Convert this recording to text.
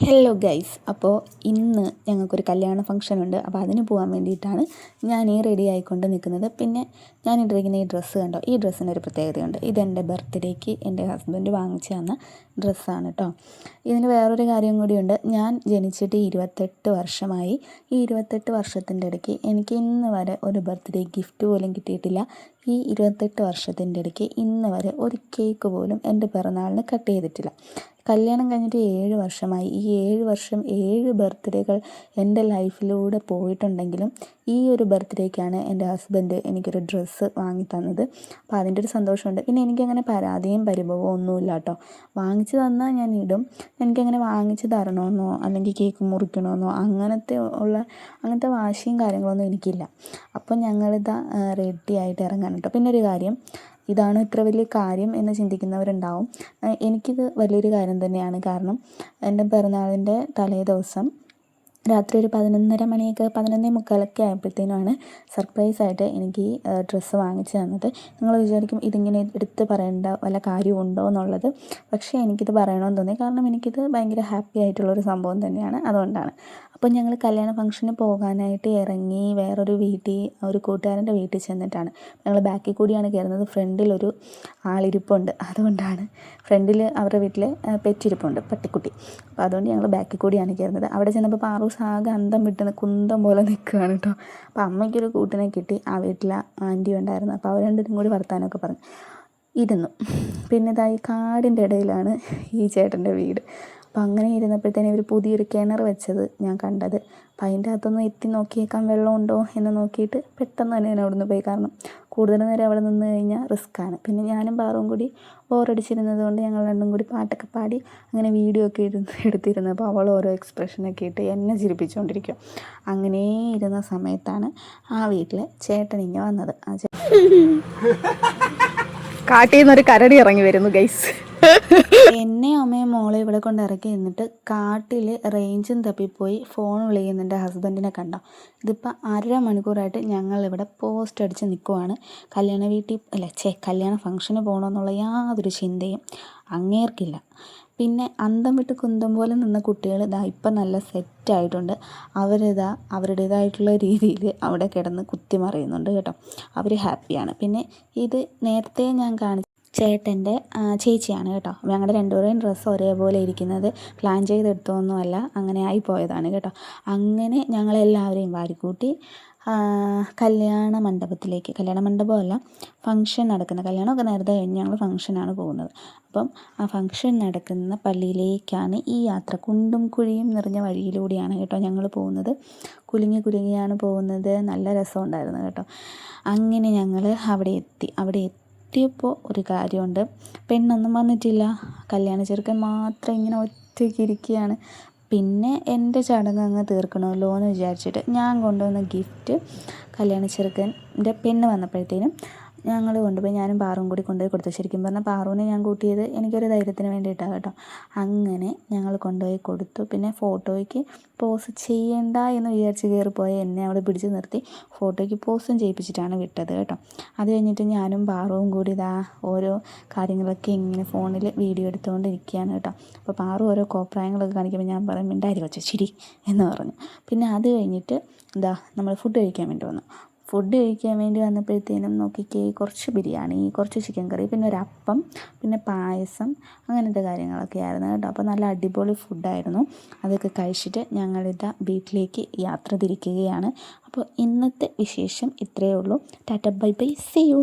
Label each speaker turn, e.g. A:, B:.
A: Hello guys അപ്പോൾ ഇന്ന് ഞങ്ങൾക്കൊരു കല്യാണ ഫംഗ്ഷൻ ഉണ്ട്. അപ്പോൾ അതിന് പോകാൻ വേണ്ടിയിട്ടാണ് ഞാൻ ഈ റെഡി ആയിക്കൊണ്ട് നിൽക്കുന്നത്. പിന്നെ ഞാൻ ഇട്ടിരിക്കുന്ന ഈ ഡ്രസ്സ് കണ്ടോ? ഈ ഡ്രസ്സിന് ഒരു പ്രത്യേകതയുണ്ട്. ഇതെന്റെ ബർത്ത്ഡേക്ക് എന്റെ ഹസ്ബൻഡ് വാങ്ങിച്ചു തന്ന ഡ്രസ്സാണ് കേട്ടോ ഇതിന് വേറൊരു കാര്യം കൂടിയുണ്ട്. ഞാൻ ജനിച്ചിട്ട് ഇരുപത്തെട്ട് വർഷമായി. ഈ ഇരുപത്തെട്ട് വർഷത്തിന്റെ ഇടയ്ക്ക് എനിക്ക് ഇന്ന് വരെ ഒരു ബർത്ത്ഡേ ഗിഫ്റ്റ് പോലും കിട്ടിയിട്ടില്ല. ഈ ഇരുപത്തെട്ട് വർഷത്തിന്റെ ഇടയ്ക്ക് ഇന്ന് വരെ ഒരു കേക്ക് പോലും എന്റെ പിറന്നാളിന് കട്ട് ചെയ്തിട്ടില്ല. കല്യാണം കഴിഞ്ഞിട്ട് ഏഴ് വർഷമായി. ഈ ഏഴ് വർഷം ഏഴ് ബർത്ത്ഡേകൾ എന്റെ ലൈഫിലൂടെ പോയിട്ടുണ്ടെങ്കിലും ഈ ഒരു ബർത്ത്ഡേക്കാണ് എന്റെ ഹസ്ബൻഡ് എനിക്കൊരു ഡ്രസ്സ് വാങ്ങി തന്നത്. അപ്പോൾ അതിന്റെ ഒരു സന്തോഷമുണ്ട്. പിന്നെ എനിക്കങ്ങനെ പരാതിയും പരിഭവവും ഒന്നുമില്ല കേട്ടോ വാങ്ങിച്ചു തന്നാൽ ഞാൻ ഇടും. എനിക്കങ്ങനെ വാങ്ങിച്ച് തരണമെന്നോ അല്ലെങ്കിൽ കേക്ക് മുറിക്കണമെന്നോ അങ്ങനത്തെ ഉള്ള അങ്ങനത്തെ വാശിയും കാര്യങ്ങളൊന്നും എനിക്കില്ല. അപ്പോൾ ഞങ്ങളിതാ റെഡി ആയിട്ട് ഇറങ്ങാൻ കേട്ടോ. പിന്നെ ഒരു കാര്യം ഇതാണ് ഇത്ര വലിയ കാര്യം എന്ന് ചിന്തിക്കുന്നവരുണ്ടാവും. എനിക്കിത് വലിയൊരു കാര്യം തന്നെയാണ്. കാരണം എന്റെ പിറന്നാളിന്റെ തലേ ദിവസം രാത്രി ഒരു പതിനൊന്നര മണിയൊക്കെ പതിനൊന്നേ മുക്കാലൊക്കെ ആയപ്പോഴത്തേനുമാണ് സർപ്രൈസായിട്ട് എനിക്ക് ഡ്രസ്സ് വാങ്ങിച്ചു തന്നത്. നിങ്ങൾ വിചാരിക്കും ഇതിങ്ങനെ എടുത്ത് പറയേണ്ട വല്ല കാര്യമുണ്ടോ എന്നുള്ളത്. പക്ഷേ എനിക്കിത് പറയണമെന്ന് തോന്നി. കാരണം എനിക്കിത് ഭയങ്കര ഹാപ്പി ആയിട്ടുള്ളൊരു സംഭവം തന്നെയാണ്. അതുകൊണ്ടാണ്. അപ്പോൾ ഞങ്ങൾ കല്യാണ ഫംഗ്ഷന് പോകാനായിട്ട് ഇറങ്ങി വേറൊരു വീട്ടിൽ ഒരു കൂട്ടുകാരന്റെ വീട്ടിൽ ചെന്നിട്ടാണ്. ഞങ്ങൾ ബാക്കിൽ കൂടിയാണ് കയറുന്നത്. ഫ്രണ്ടിലൊരു ആളിരിപ്പുണ്ട്. അതുകൊണ്ടാണ് ഫ്രണ്ടിൽ അവരുടെ വീട്ടിൽ പെറ്റിരിപ്പുണ്ട് പട്ടിക്കുട്ടി. അപ്പോൾ അതുകൊണ്ട് ഞങ്ങൾ ബാക്കിൽ കൂടിയാണ് കയറുന്നത്. അവിടെ ചെന്നപ്പോൾ പാറൂസ് ആകെ അന്തം വിട്ടുന്ന കുന്തം പോലെ നിൽക്കുകയാണ് കേട്ടോ. അപ്പോൾ അമ്മയ്ക്കൊരു കൂട്ടിനെ കിട്ടി. ആ വീട്ടിൽ ആന്റി ഉണ്ടായിരുന്നു. അപ്പോൾ അവർ രണ്ടിനും കൂടി വർത്താനമൊക്കെ പറഞ്ഞു. ഇരുന്നു. പിന്നെ ഇതായി കാടിന്റെ ഇടയിലാണ് ഈ ചേട്ടന്റെ വീട്. അപ്പം അങ്ങനെ ഇരുന്നപ്പോഴത്തേനും ഇവർ പുതിയൊരു കിണർ വെച്ചത് ഞാൻ കണ്ടത്. അപ്പം അതിന്റെ അകത്തൊന്ന് എത്തി നോക്കിയേക്കാൻ വെള്ളമുണ്ടോ എന്ന് നോക്കിയിട്ട് പെട്ടെന്ന് തന്നെ ഞാൻ അവിടുന്ന് പോയി. കാരണം കൂടുതൽ നേരം അവിടെ നിന്ന് കഴിഞ്ഞാൽ റിസ്ക്കാണ് പിന്നെ ഞാനും പാറും കൂടി ബോറടിച്ചിരുന്നത് കൊണ്ട് ഞങ്ങൾ രണ്ടും കൂടി പാട്ടൊക്കെ പാടി അങ്ങനെ വീഡിയോ ഒക്കെ ഇരുന്ന് എടുത്തിരുന്നു അപ്പോൾ അവൾ ഓരോ എക്സ്പ്രഷനൊക്കെ ഇട്ട് എന്നെ ചിരിപ്പിച്ചുകൊണ്ടിരിക്കും അങ്ങനെ ഇരുന്ന സമയത്താണ് ആ വീട്ടിലെ ചേട്ടൻ ഇങ്ങനെ വന്നത്. ആ ചേട്ടൻ കാട്ടിൽ നിന്നൊരു കരടി ഇറങ്ങി വരുന്നു ഗൈസ് എന്നെ അമ്മയും മോളെ ഇവിടെ കൊണ്ട് ഇറക്കി നിന്നിട്ട് കാട്ടിൽ റേഞ്ചും തപ്പിപ്പോയി. ഫോൺ വിളിക്കുന്നുണ്ട് ഹസ്ബൻഡിനെ കണ്ടോ? ഇതിപ്പോൾ അര മണിക്കൂറായിട്ട് ഞങ്ങൾ ഇവിടെ പോസ്റ്റ് അടിച്ച് നിൽക്കുവാണ് കല്യാണ വീട്ടിൽ അല്ല ചേ കല്യാണ ഫംഗ്ഷന് പോകണമെന്നുള്ള യാതൊരു ചിന്തയും അങ്ങേർക്കില്ല. പിന്നെ അന്തം വിട്ട് കുന്തം പോലെ നിന്ന കുട്ടികൾ ഇതാ ഇപ്പം നല്ല സെറ്റായിട്ടുണ്ട് അവരിതാ അവരുടേതായിട്ടുള്ള രീതിയിൽ അവിടെ കിടന്ന് കുത്തിമറിയുന്നുണ്ട് കേട്ടോ. അവർ ഹാപ്പിയാണ്. പിന്നെ ഇത് നേരത്തെ ഞാൻ കാണിച്ച ചേട്ടന്റെ ചേച്ചിയാണ് കേട്ടോ. ഞങ്ങളുടെ രണ്ടുപേരുടെയും ഡ്രസ്സ് ഒരേപോലെ ഇരിക്കുന്നത്. പ്ലാൻ ചെയ്തെടുത്തതൊന്നുമല്ല അങ്ങനെ ആയി പോയതാണ് കേട്ടോ. അങ്ങനെ ഞങ്ങളെല്ലാവരെയും വാരിക്കൂട്ടി കല്യാണ മണ്ഡപത്തിലേക്ക് കല്യാണ മണ്ഡപമല്ല ഫംഗ്ഷൻ നടക്കുന്ന കല്യാണമൊക്കെ നേരത്തെ കഴിഞ്ഞ് ഞങ്ങൾ ഫംഗ്ഷനാണ് പോകുന്നത്. അപ്പം ആ ഫംഗ്ഷൻ നടക്കുന്ന പള്ളിയിലേക്കാണ് ഈ യാത്ര കുണ്ടും കുഴിയും നിറഞ്ഞ വഴിയിലൂടെയാണ് കേട്ടോ ഞങ്ങൾ പോകുന്നത്. കുലുങ്ങി കുലുങ്ങിയാണ് പോകുന്നത്. നല്ല രസമുണ്ടായിരുന്നു കേട്ടോ. അങ്ങനെ ഞങ്ങൾ അവിടെ എത്തി. അവിടെ എത്തി എത്തിയപ്പോൾ ഒരു കാര്യമുണ്ട്. പെണ്ണൊന്നും വന്നിട്ടില്ല. കല്യാണ ചെറുക്കൻ മാത്രം ഇങ്ങനെ ഒറ്റയ്ക്ക് ഇരിക്കുകയാണ്. പിന്നെ എന്റെ ചടങ്ങ് അങ്ങ് തീർക്കണമല്ലോ എന്ന് വിചാരിച്ചിട്ട് ഞാൻ കൊണ്ടുവന്ന ഗിഫ്റ്റ് കല്യാണ ചെറുക്കന്റെ പെണ്ണ് വന്നപ്പോഴത്തേനും ഞങ്ങൾ കൊണ്ടുപോയി ഞാനും പാറും കൂടി കൊണ്ടുപോയി കൊടുത്തു. ശരിക്കും പറഞ്ഞാൽ പാറുവിനെ ഞാൻ കൂട്ടിയത് എനിക്കൊരു ധൈര്യത്തിന് വേണ്ടിയിട്ടാണ് കേട്ടോ. അങ്ങനെ ഞങ്ങൾ കൊണ്ടുപോയി കൊടുത്തു. പിന്നെ ഫോട്ടോയ്ക്ക് പോസ് ചെയ്യേണ്ട എന്ന് വിചാരിച്ച് കയറിപ്പോയ എന്നെ അവിടെ പിടിച്ചു നിർത്തി. ഫോട്ടോയ്ക്ക് പോസും ചെയ്യിപ്പിച്ചിട്ടാണ് വിട്ടത് കേട്ടോ. അത് കഴിഞ്ഞിട്ട് ഞാനും പാറുവും കൂടി ഇതാ ഓരോ കാര്യങ്ങളൊക്കെ ഇങ്ങനെ ഫോണിൽ വീഡിയോ എടുത്തുകൊണ്ടിരിക്കുകയാണ് കേട്ടോ. അപ്പോൾ പാറു ഓരോ കോപ്രായങ്ങളൊക്കെ കാണിക്കുമ്പോൾ ഞാൻ പറയും മിണ്ടായിരിക്കും ശരി എന്ന് പറഞ്ഞു. പിന്നെ അത് കഴിഞ്ഞിട്ട് എന്താ നമ്മൾ ഫുഡ് കഴിക്കാൻ വേണ്ടി വന്നു. ഫുഡ് കഴിക്കാൻ വേണ്ടി വന്നപ്പോഴത്തേനും നോക്കിക്കേ കുറച്ച് ബിരിയാണി കുറച്ച് ചിക്കൻ കറി പിന്നെ ഒരു അപ്പം പിന്നെ പായസം അങ്ങനത്തെ കാര്യങ്ങളൊക്കെ ആയിരുന്നു കേട്ടോ. അപ്പോൾ നല്ല അടിപൊളി ഫുഡായിരുന്നു അതൊക്കെ കഴിച്ചിട്ട് ഞങ്ങളിതാ വീട്ടിലേക്ക് യാത്ര തിരിക്കുകയാണ്. അപ്പോൾ ഇന്നത്തെ വിശേഷം ഇത്രയേ ഉള്ളൂ. Tata bye bye. See you